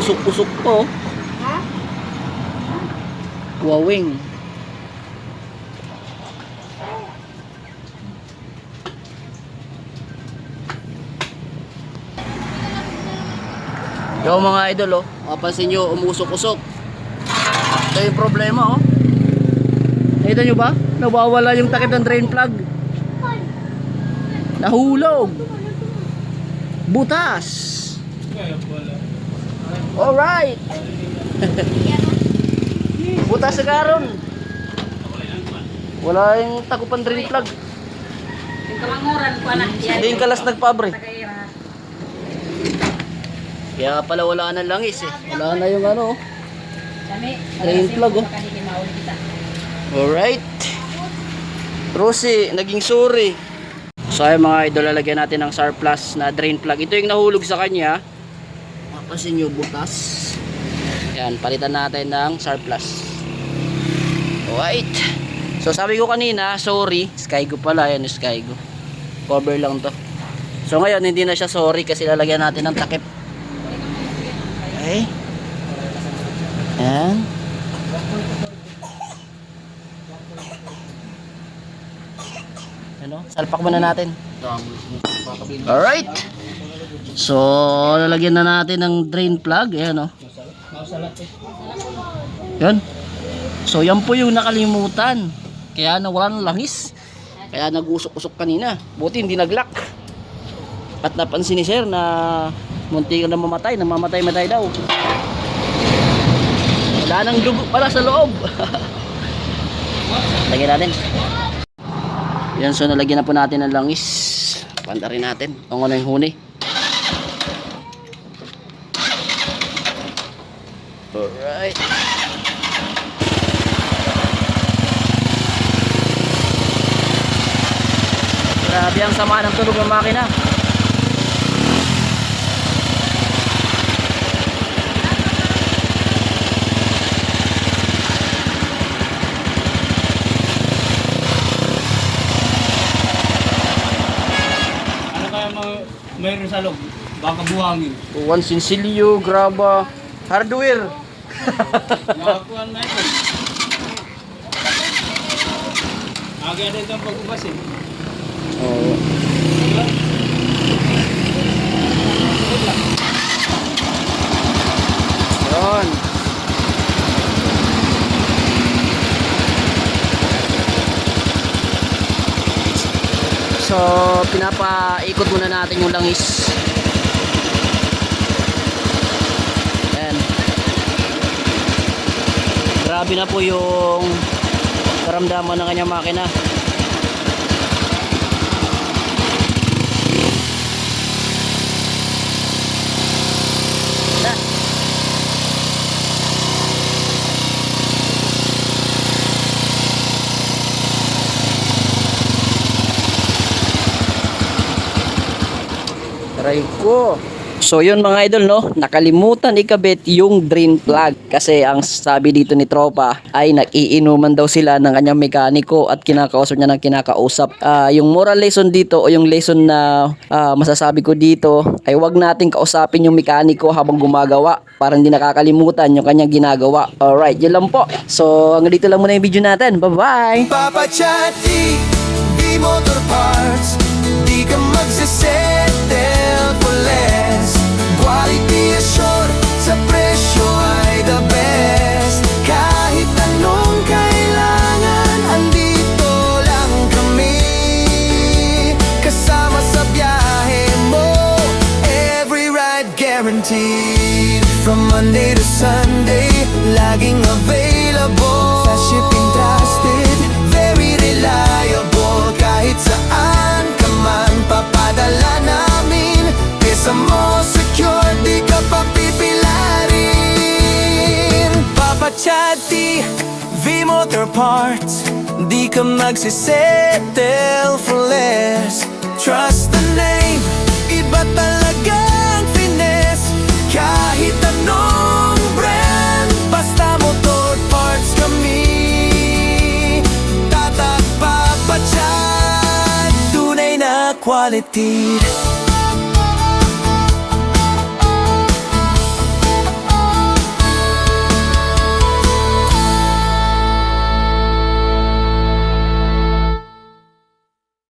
usok-usok po. Ha? Wawing. Yo mga idol oh, mapansin nyo umusok-usok. Ito yung problema oh. Nakita nyo ba? Nawawala yung takip ng drain plug. Nahulog. Butas. Alright. Butas sa karon. Wala yung takupan drain plug. Yung kamanguran ko na. Hindi yung kalas nagpabre. Kaya pala wala na langis eh. Wala na yung ano. oh. Drain plug, oh. Alright. Rosie, naging sorry. So ay mga idol, lalagyan natin ng surplus na drain plug. Ito yung nahulog sa kanya. Mapasin nyo butas. Yan, palitan natin ng surplus. Alright. So sabi ko kanina, sorry. Skygo pala, yan yung Skygo. Cover lang to. So ngayon, hindi na siya sorry kasi lalagyan natin ng takip. Okay. Yan. Ano? Salpak muna natin. Alright. So, lalagyan na natin ng drain plug. Ayan, oh. Yan. So, yan po yung nakalimutan. Kaya nawala ng langis. Kaya nag-usok-usok kanina. Buti hindi nag-lock. At napansin ni sir na munti ka na mamatay. Namamatay-matay daw. Wala nang dugo pala sa loob. Lagyan natin. Yan, so nalagyan na po natin ng langis. Panda rin natin kung ano yung huni. Alright. Grabe ang sama ng tunog ng makina. Ano kaya mga mayroon sa loob? Baka buhangin. One sinsilyo, graba, hardware. Nakakuha na ito. Aga na itong pag-ubas eh. So, pinapaikot muna natin yung langis. Ayan. Grabe na po yung karamdaman ng kanyang makina. Na. Aray ko. So yun mga idol no, nakalimutan ikabit yung drain plug kasi ang sabi dito ni Tropa ay nag-iinuman daw sila ng kanyang mekaniko at kinakausap niya ng kinakausap. Ah, yung moral lesson dito o yung lesson na ah, masasabi ko dito ay wag nating kausapin yung mekaniko habang gumagawa para hindi nakakalimutan yung kanyang ginagawa. Alright, yun lang po. So hanggang dito lang muna yung video natin. Bye-bye! Papa Chati, V-Motor Parts Di ka magsisettle for less. Quality assured, sa presyo ay the best. Kahit anong kailangan, andito lang kami. Kasama sa biyahe mo, every ride guaranteed. From Monday to Sunday, laging available. Fast shipping V-Motor Parts Di ka magsisettle for less. Trust the name, iba talagang finesse. Kahit anong brand, basta motor parts kami. Tatak Papa Chad, tunay na quality